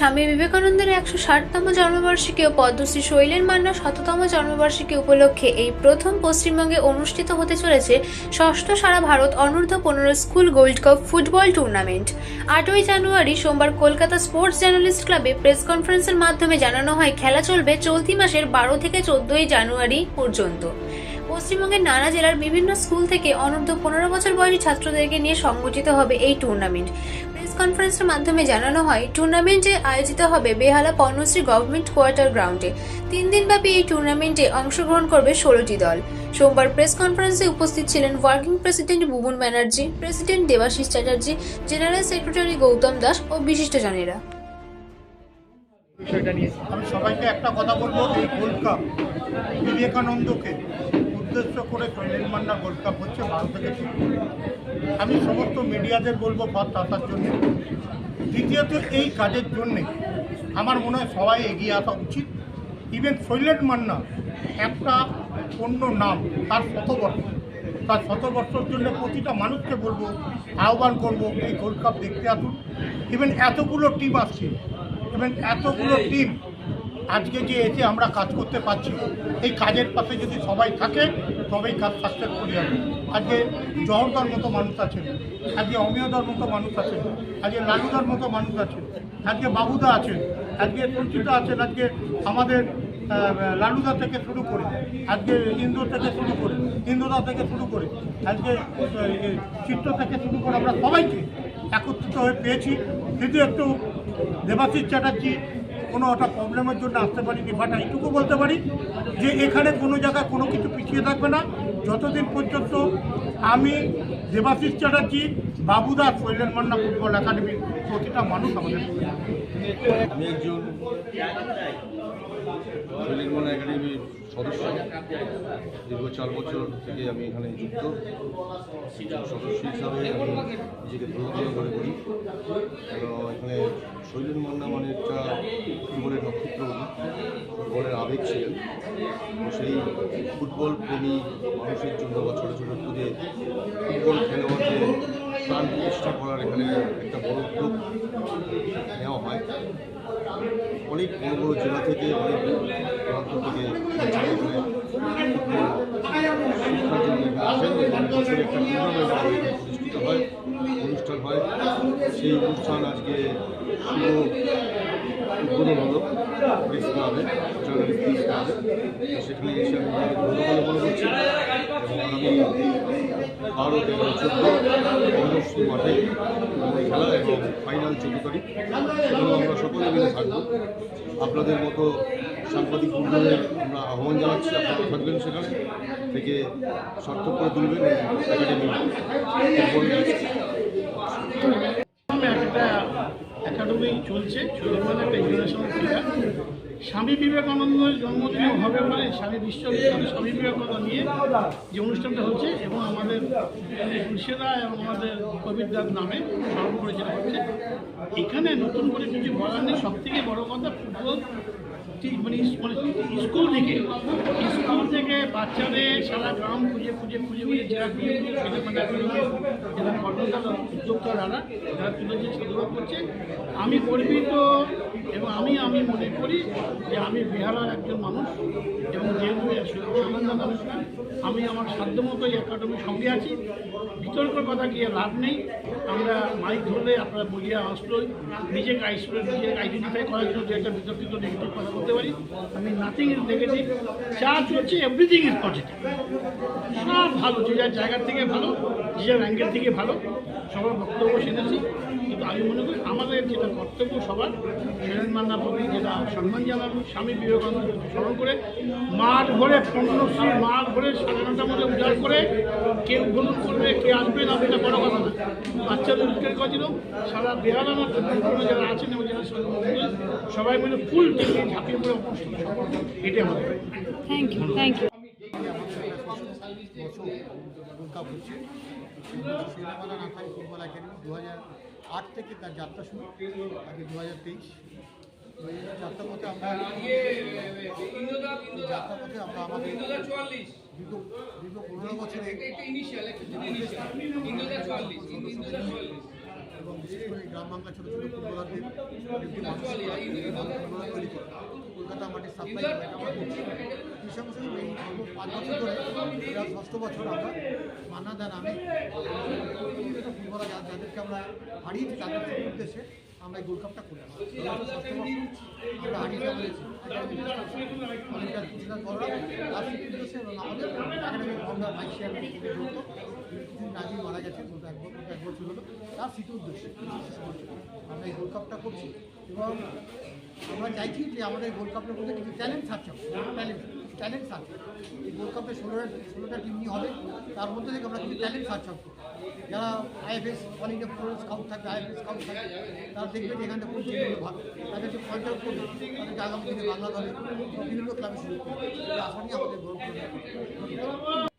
স্বামী বিবেকানন্দের একশো ষাটতম জন্মবার্ষিকী ও পদ্মশ্রী শৈলেন মান্নার শততম জন্মবার্ষিকী উপলক্ষে এই প্রথম পশ্চিমবঙ্গে অনুষ্ঠিত হতে চলেছে ষষ্ঠ সারা ভারত অনূর্ধ্ব পনেরো school gold cup football tournament. আটই জানুয়ারি সোমবার কলকাতা স্পোর্টস জার্নালিস্ট ক্লাবে প্রেস কনফারেন্সের মাধ্যমে জানানো হয়, খেলা চলবে চলতি মাসের বারো থেকে চোদ্দই জানুয়ারি পর্যন্ত। পশ্চিমবঙ্গের নানা জেলার বিভিন্ন স্কুল থেকে অনূর্ধ্ব পনেরো বছর বয়সী ছাত্রদেরকে নিয়ে সংগঠিত হবে এই টুর্নামেন্ট। কনফারেন্সের মাধ্যমে জানানো হয় টুর্নামেন্টে আয়োজিত হবে বেহালা পর্ণশ্রী গভর্নমেন্ট কোয়ার্টার গ্রাউন্ডে তিন দিনব্যাপী এই টুর্নামেন্টে অংশগ্রহণ করবে ষোলোটি দল। সোমবার প্রেস কনফারেন্সে উপস্থিত ছিলেন working president Buban Banerjee president Debashis Chatterjee general secretary Gautam Das ও বিশিষ্টজনেরা। আমি সবাইকে একটা কথা বলব এই গোল্ড কাপ বিবেকানন্দকে। উদ্দেশ্য করে শৈলেন মান্না গোল্ড কাপ হচ্ছে ভারত থেকে। আমি সমস্ত মিডিয়াদের বলব ফার্স্ট আসার জন্য। দ্বিতীয়ত, এই কাজের জন্যে আমার মনে হয় সবাই এগিয়ে আসা উচিত। ইভেন শৈলেন মান্না একটা অন্য নাম, তার শতবর্ষ তার শতবর্ষর জন্য প্রতিটা মানুষকে বলব, আহ্বান করব, এই গোল্ড কাপ দেখতে আসুন। ইভেন এতগুলো টিম আসছে। ইভেন এতগুলো টিম আজকে যে এসে আমরা কাজ করতে পারছি, এই কাজের পাশে যদি সবাই থাকে, তবেই কাজ সাকসেসফুল হবে আজকে জহরদার মতো মানুষ আছেন, আজকে অমিয়দার মতো মানুষ আছেন, আজকে লালুদার মতো মানুষ আছেন, আজকে বাবুদা আছেন, আজকে সঞ্চিতা আছেন, আজকে আমাদের লালুদা থেকে শুরু করে, আজকে ইন্দোর থেকে শুরু করে ইন্দোদা থেকে শুরু করে, আজকে চিত্র থেকে শুরু করে আমরা সবাইকে একত্রিত হয়ে পেয়েছি। কিন্তু একটু দেবাশিস চ্যাটার্জি কোনো একটা প্রবলেমের জন্য আসতে পারিনি বাট এইটুকু বলতে পারি যে এখানে কোনো জায়গায় কোনো কিছু পিছিয়ে থাকবে না। যতদিন পর্যন্ত আমি দেবাশিস চ্যাটার্জি বাবুদা শৈলেন মান্না ফুটবল একাডেমির প্রতিটা মানুষ আমাদের আমি একজন একাডেমির সদস্য। দীর্ঘ চার বছর থেকে আমি এখানে যুক্ত। সদস্য হিসাবে আমি নিজেকে প্রয়োজন করে। করি এখানে শৈলেন মান্না মানে একটা ফুটবলের নক্ষত্র ফুটবলের আবেগ ছিলেন সেই ফুটবল প্রেমী মানুষের জন্য বা ছোটো ছোটো খুদে ফুটবল খেলোয়াড়দের প্রাণ প্রতিষ্ঠা করার এখানে একটা বড় উদ্যোগ নেওয়া হয়। অনেক বড় বড় জেলা থেকে অনেক প্রান্ত থেকে আমাদের হয় অনুষ্ঠান হয় সেই অনুষ্ঠান আজকে উদ্বোধন হলো প্রেস সেখানে এসে আমি নিজেকে ধন্য মনে করছি এবং আগামী বারো তেরো চোদ্দ বঙ্গশ্রী মাঠে খেলা এবং ফাইনাল চোদ্দ তারিখ সেখানেও আমরা সকলে মিলে থাকব আপনাদের মতো সাংবাদিক বন্ধুদের আমরা আহ্বান জানাচ্ছি আপনারা থাকবেন সেখানে থেকে সার্থক করে তুলবেন একাডেমি। একাডেমি চলছে স্বামী বিবেকানন্দের জন্মদিন হবে বলে স্বামী বিশ্ববিদ্যালয় স্বামী বিবেকানন্দ নিয়ে যে অনুষ্ঠানটা হচ্ছে এবং আমাদের খুরশেদা এবং আমাদের কবিরদার নামে স্মরণ করে হচ্ছে এখানে নতুন করে কিছু বলার নেই সব থেকে বড় কথা ফুটবল ঠিক মানে স্কুল থেকে স্কুল থেকে বাচ্চাদের সারা গ্রাম খুঁজে খুঁজে খুঁজে খুঁজে যারা খুঁজে খুঁজে ছেলে মেয়েরা যারা তুলে যে সেগুলো করছে। আমি গর্বিত আমি আমি মনে করি যে আমি বিহারের একজন মানুষ এবং যেহেতু আমি আমার সাধ্যমতো এই একাডেমির সঙ্গে আছি। বিতর্কের কথা গিয়ে লাভ নেই। আমরা মাইক ধরলে আপনারা বলিয়া আসলোই নিজেকে আইসোলেট নিজেকে আইডেন্টিফাই করার জন্য যে একটা বিতর্কিত নেগেটিভ কথা বলতে পারি। আমি নাথিং ইজ নেগেটিভ যা চলছে এভরিথিং ইজ পজিটিভ সব ভালো, যে যার জায়গার থেকে ভালো, যে যার অ্যাঙ্গেল থেকে ভালো। সবার বক্তব্য শুনেছি কিন্তু আমি মনে করি আমাদের যেটা কর্তব্য সবার সেরেন মান্না যেটা সম্মান জানাব স্বামী বিবেকানন্দকে স্মরণ করে, মাঠ ভরে পণ্যশ্রী মাঠ ভরে স্বাধীনতার মধ্যে উজাড় করে, কেউ গ্রহণ করবে, কে আসবে, না সেটা বড় কথা না। বাচ্চাদের উদ্ধার করেছিল সারা মধ্যে বিভিন্ন যারা আছেন এবং যারা সবাই মিলে ফুল টিকে ঝাঁপিয়ে পড়ে অনুষ্ঠান এটাই আমাদের। Thank you thank you gold cup হচ্ছে শেরাবালা নাথাই ফুটবল একাডেমি দু হাজার আট থেকে তার যাত্রা শুরু আগে দু হাজার তেইশ যাত্রাপথে আমরা যাত্রাপথে আমরা আমাদের দীর্ঘ দীর্ঘ পনেরো বছরে এবং বিশেষ করে গ্রাম বাংলা ছোটো ছোটো ফুটবলারদের তৈরি করি কলকাতা মাটির সাপ্লাই করছি এই পাঁচ বছর ধরে ষষ্ঠ বছর আমরা মান্নাদা নামে আমি যাদেরকে আমরা হারিয়েছি তাদের উদ্দেশ্যে আমরা গোল্ড কাপটা করে আসছি। এই বছর আমরা আগে মারা গেছে গত এক বছর হলো। তার স্মৃতি উদ্দেশ্যে আমরা এই গোল্ড কাপটা করছি। এবং আমরা চাইছি যে আমাদের গোল্ড কাপের মধ্যে কিছু ট্যালেন্ট থাকছে ট্যালেন্ট ট্যালেন্ট সার্চ এই গোল্ড কাপে ষোলোটা ষোলোটা টিম নিয়ে হবে। তার মধ্যে থেকে আমরা কিছু ট্যালেন্ট সার্চ করব। যারা IFS all India football scout থাকবে আইএফএস স্কাউট থাকবে তারা দেখবে যে এখানটা খুব ভালো পয়েন্ট আউট করবে, তাদেরকে আগামী দিনে বাংলা দলে বিভিন্ন ক্লাবে সুযোগ করবে। আশা নিয়ে আমাদের গৌরব